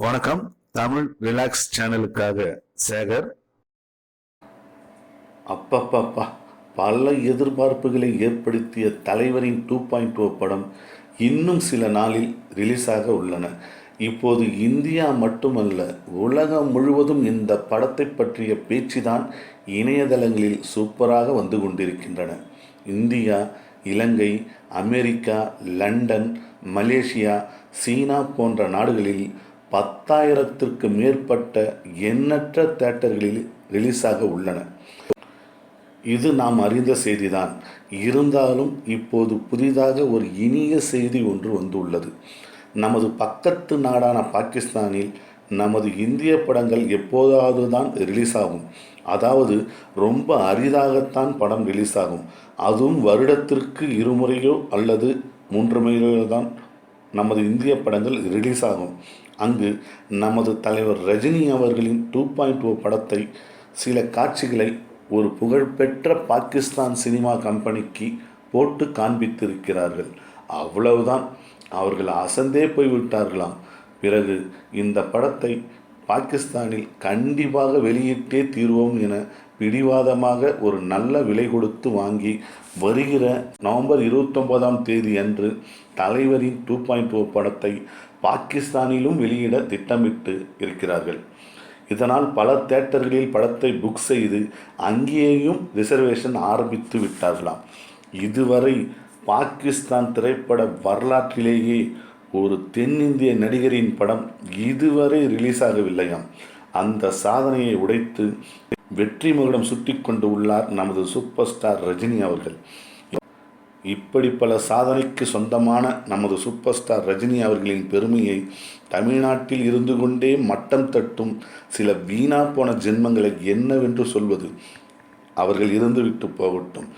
வணக்கம். தமிழ் ரிலாக்ஸ் சேனலுக்காக சேகர். அப்பப்பப்பா. பல எதிர்பார்ப்புகளை ஏற்படுத்திய தலைவரின் டூ பாயிண்ட் ஓ படம் இன்னும் சில நாளில் ரிலீஸாக உள்ளன. இப்போது இந்தியா மட்டுமல்ல உலகம் முழுவதும் இந்த படத்தை பற்றிய பேச்சுதான் இணையதளங்களில் சூப்பராக வந்து கொண்டிருக்கின்றன. இந்தியா இலங்கை அமெரிக்கா லண்டன் மலேசியா சீனா போன்ற நாடுகளில் பத்தாயிரத்திற்கு மேற்பட்ட எண்ணற்ற தேட்டர்களில் ரிலீஸாக உள்ளன. இது நாம் அறிந்த செய்திதான். இருந்தாலும் இப்போது புதிதாக ஒரு இனிய செய்தி ஒன்று வந்துள்ளது. நமது பக்கத்து நாடான பாகிஸ்தானில் நமது இந்திய படங்கள் எப்போதாவது தான் ரிலீஸ் ஆகும். அதாவது ரொம்ப அரிதாகத்தான் படம் ரிலீஸ் ஆகும். அதுவும் வருடத்திற்கு இருமுறையோ அல்லது மூன்று முறையோ தான் நமது இந்திய படங்கள் ரிலீஸ் ஆகும். அங்கு நமது தலைவர் ரஜினி அவர்களின் டூ பாயிண்ட் ஓ படத்தை சில காட்சிகளை ஒரு புகழ்பெற்ற பாகிஸ்தான் சினிமா கம்பெனிக்கு போட்டு காண்பித்திருக்கிறார்கள். அவ்வளவுதான். அவர்கள் அசந்தே போய்விட்டார்களாம். பிறகு இந்த படத்தை பாகிஸ்தானில் கண்டிப்பாக வெளியிட்டே தீர்வோம் என பிடிவாதமாக ஒரு நல்ல விலை கொடுத்து வாங்கி வருகிற நவம்பர் இருபத்தொன்பதாம் தேதி அன்று தலைவரின் டூ பாயிண்ட் ஓ படத்தை பாகிஸ்தானிலும் வெளியிட திட்டமிட்டு இருக்கிறார்கள். இதனால் பல தேட்டர்களில் படத்தை புக் செய்து அங்கேயும் ரிசர்வேஷன் ஆரம்பித்து விட்டார்களாம். இதுவரை பாகிஸ்தான் திரைப்பட வரலாற்றிலேயே ஒரு தென்னிந்திய நடிகரின் படம் இதுவரை ரிலீஸ் ஆகவில்லையாம். அந்த சாதனையை உடைத்து வெற்றி முகடம் சுட்டி கொண்டு உள்ளார் நமது சூப்பர் ஸ்டார் ரஜினி அவர்கள். இப்படி பல சாதனைக்கு சொந்தமான நமது சூப்பர் ஸ்டார் ரஜினி அவர்களின் பெருமையை தமிழ்நாட்டில் இருந்து கொண்டே மட்டம் தட்டும் சில வீணா போன ஜென்மங்களை என்னவென்று சொல்வது அவர்கள் இருந்துவிட்டு போகட்டும்.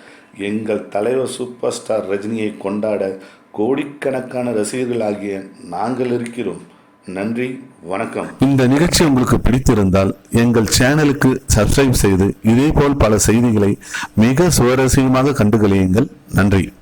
எங்கள் தலைவர் சூப்பர் ஸ்டார் ரஜினியை கொண்டாட கோடிக்கணக்கான ரசிகர்கள் ஆகிய நாங்கள் இருக்கிறோம். நன்றி வணக்கம். இந்த நிகழ்ச்சி உங்களுக்கு பிடித்திருந்தால் எங்கள் சேனலுக்கு சப்ஸ்கிரைப் செய்து இதேபோல் பல செய்திகளை மிக சுவாரஸ்யமாக கண்டுகளியுங்கள். நன்றி.